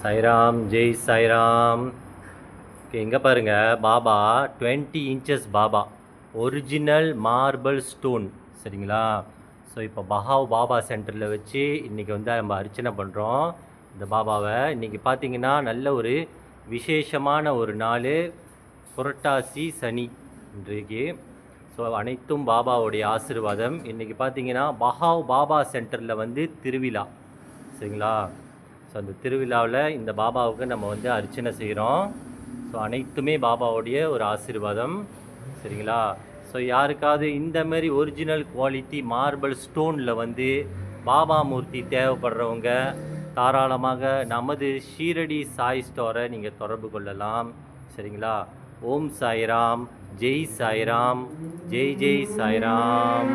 சாய்ராம் ஜெய் சாய்ராம் எங்கே பாருங்க Baba 20 inches Baba. Original marble stone சரிங்களா? ஸோ இப்போ பஹாவ் பாபா சென்டரில் வச்சு இன்றைக்கி வந்து நம்ம அர்ச்சனை பண்ணுறோம் இந்த பாபாவை இன்றைக்கி பார்த்தீங்கன்னா நல்ல ஒரு விசேஷமான ஒரு நாள் புரட்டாசி சனி இன்றைக்கு. ஸோ அனைத்தும் பாபாவுடைய ஆசீர்வாதம். இன்றைக்கி பார்த்தீங்கன்னா பஹாவ் பாபா சென்டரில் வந்து திருவிழா சரிங்களா? ஸோ அந்த திருவிழாவில் இந்த பாபாவுக்கு நம்ம வந்து அர்ச்சனை செய்கிறோம் ஸோ அனைத்துமே பாபாவுடைய ஒரு ஆசீர்வாதம். சரிங்களா? ஸோ யாருக்காவது இந்த மாதிரி ஒரிஜினல் குவாலிட்டி மார்பிள் ஸ்டோனில் வந்து பாபா மூர்த்தி தேவைப்படுறவங்க தாராளமாக நமது ஷீரடி சாய் ஸ்டோரை நீங்கள் தொடர்பு கொள்ளலாம். சரிங்களா? ஓம் சாய்ராம் ஜெய் சாய்ராம் ஜெய் ஜெய் சாய்ராம்.